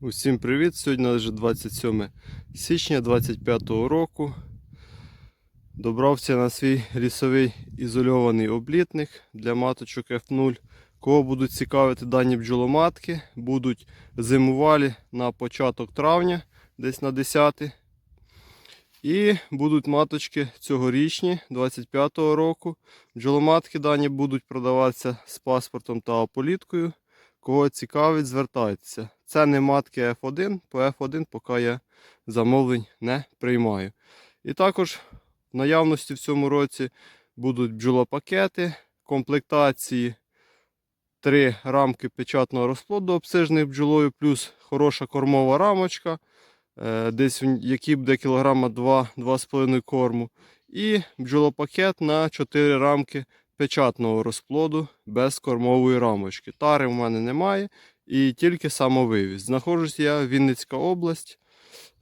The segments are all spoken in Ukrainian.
Усім привіт! Сьогодні вже 27 січня 25 року. Добрався на свій лісовий ізольований облітник для маточок F0. Кого будуть цікавити дані бджоломатки, будуть зимувалі на початок травня, десь на 10. І будуть маточки цьогорічні 25-го року. Бджоломатки дані будуть продаватися з паспортом та ополіткою. Кого цікавить, звертайтеся. Це не матки F1, по F1 поки я замовлень не приймаю. І також в наявності в цьому році будуть бджолопакети, комплектації, три рамки печатного розплоду обсижених бджолою, плюс хороша кормова рамочка, е, десь в якій буде кілограма 2-2,5 корму. І бджолопакет на 4 рамки печатного розплоду без кормової рамочки. Тари в мене немає і тільки самовивіз. Знаходжусь я Вінницька область,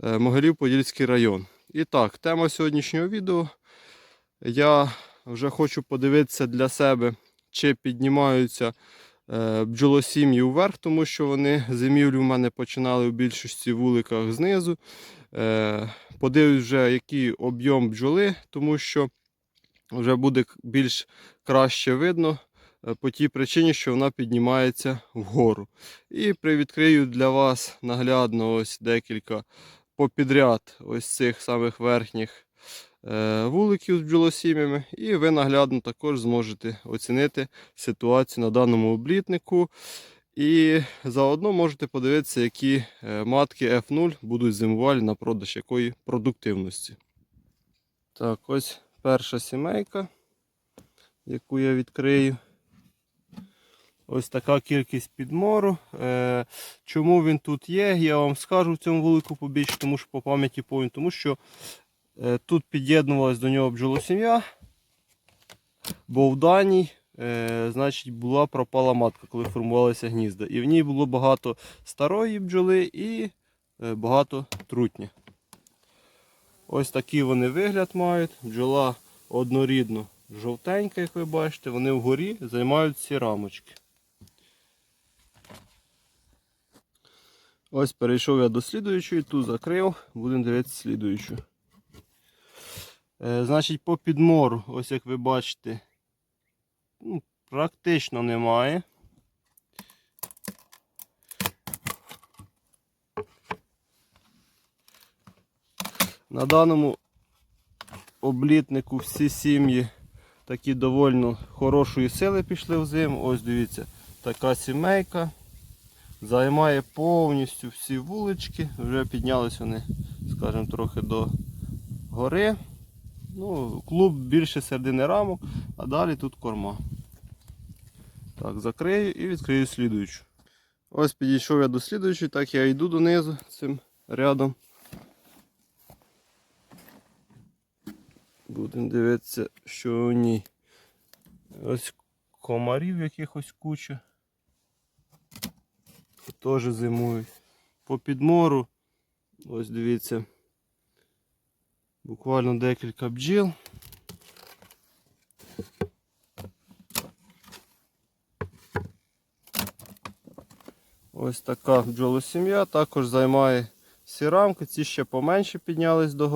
е, Могилів-Подільський район. І так, тема сьогоднішнього відео. Я вже хочу подивитися для себе, чи піднімаються е, бджолосім'ї вверх, тому що вони зимівлю в мене починали в більшості вуликах знизу. Е, Подивлюсь вже, який об'єм бджоли, тому що вже буде більш краще видно е, по тій причині, що вона піднімається вгору. І привідкрию для вас наглядно ось декілька попідряд ось цих самих верхніх е, вуликів з бджолосім'ями. І ви наглядно також зможете оцінити ситуацію на даному облітнику. І заодно можете подивитися, які е, матки F0 будуть зимувалі на продаж якої продуктивності. Так, ось перша сімейка, яку я відкрию. Ось така кількість підмору. Е, чому він тут є, я вам скажу в цьому вулику побільше, тому що по пам'яті повім, тому що е, тут під'єднувалась до нього бджолосім'я, бо в даній е, значить, була пропала матка, коли формувалися гнізда. І в ній було багато старої бджоли і багато трутні. Ось такий вони вигляд мають. Бджола однорідно жовтенька, як ви бачите, вони вгорі займають ці рамочки. Ось перейшов я до слідуючої, ту закрив, будемо дивитися слідуючу. Е, значить, по підмору, ось як ви бачите, ну, практично немає. На даному облітнику всі сім'ї такі доволі хорошої сили пішли в зиму. Ось дивіться, така сімейка. Займає повністю всі вулички. Вже піднялись вони, скажімо, трохи до гори. Ну, клуб більше середини рамок, а далі тут корма. Так, закрию і відкрию слідуючу. Ось підійшов я до слідуючої, так я йду донизу цим рядом. Будемо дивитися, що у ній. Ось комарів якихось куча. Теж зимують. По підмору, ось дивіться, буквально декілька бджіл. Ось така бджолосім'я, також займає всі рамки, ці ще поменше піднялись до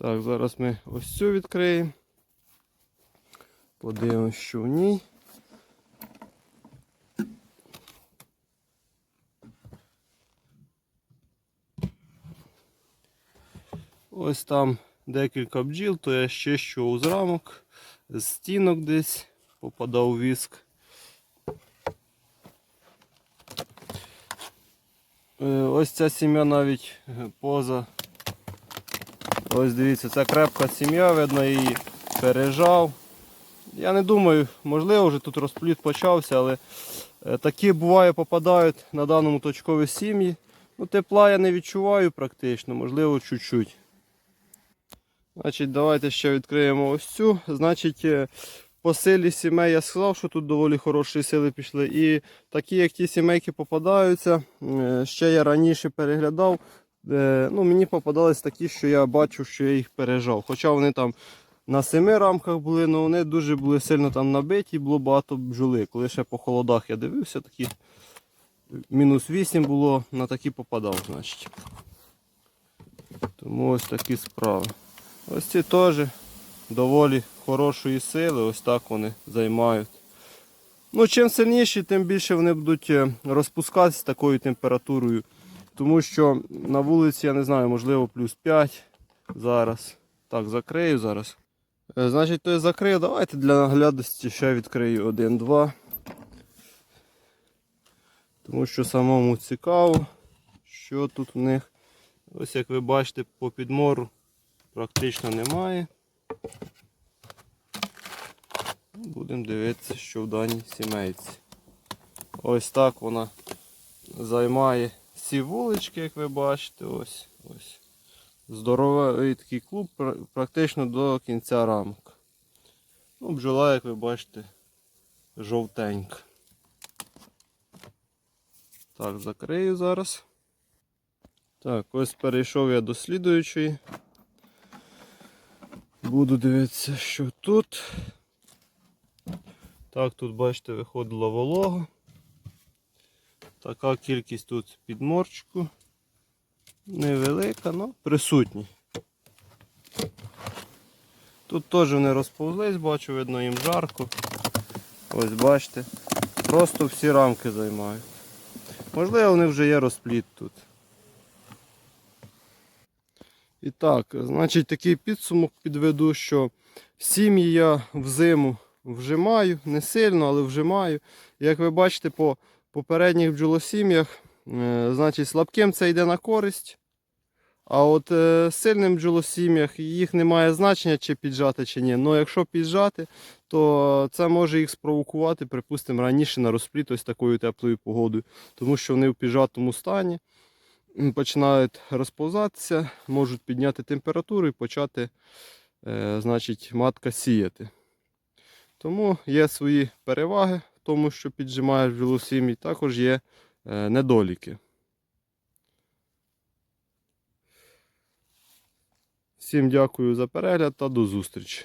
Так, зараз ми ось цю відкриємо. Подивимось, що в ній. Ось там декілька бджіл, то я ще що з рамок, з стінок десь попадав віск. Е, Ось ця сім'я навіть е, поза. Ось дивіться, це крепка сім'я, видно, її пережав. Я не думаю, можливо, вже тут розпліт почався, але е, такі буває попадають на даному точкові сім'ї. Ну, тепла я не відчуваю практично, можливо, чуть-чуть. Давайте ще відкриємо ось цю. Значить, е, по силі сімей я сказав, що тут доволі хороші сили пішли. І такі, як ті сімейки попадаються, е, ще я раніше переглядав. Е, Ну, мені попадались такі, що я бачу, що я їх пережав. Хоча вони там на семи рамках були, але вони дуже були сильно там набиті, було багато бджоли. Коли ще по холодах я дивився, такі мінус 8 було, на такі попадав, значить. Тому ось такі справи. Ось ці теж доволі хорошої сили, ось так вони займають. Ну, чим сильніші, тим більше вони будуть е, розпускатися такою температурою. Тому що на вулиці, я не знаю, можливо, плюс 5 зараз. Так, закрию зараз. Е, Значить, то я закрию. Давайте для наглядності ще відкрию один-два. Тому що самому цікаво, що тут у них. Ось як ви бачите, по підмору практично немає. Будемо дивитися, що в даній сімейці. Ось так вона займає всі вулички, як ви бачите. Ось, ось. Здоровий такий клуб практично до кінця рамок. Ну, бджола, як ви бачите, жовтенька. Так, закрию зараз. Так, ось перейшов я до слідуючої. Буду дивитися, що тут. Так, тут, бачите, виходила волога. Така кількість тут підморчику. Невелика, але присутні. Тут теж вони розповзлись, бачу, видно їм жарко. Ось бачите. Просто всі рамки займають. Можливо, вони вже є розпліт тут. І так, значить такий підсумок підведу, що сім'ї я взиму вжимаю, не сильно, але вжимаю. Як ви бачите, по попередніх бджолосім'ях, е, значить слабким це йде на користь. А от е, сильним бджолосім'ях їх немає значення, чи піджати, чи ні. Ну якщо піджати, то це може їх спровокувати, припустимо, раніше на розпліт ось такою теплою погодою, тому що вони в піджатому стані починають розповзатися, можуть підняти температуру і почати е, значить, матка сіяти. Тому є свої переваги в тому, що піджимаєш бджолосім'ї, також є е, недоліки. Всім дякую за перегляд та до зустрічі.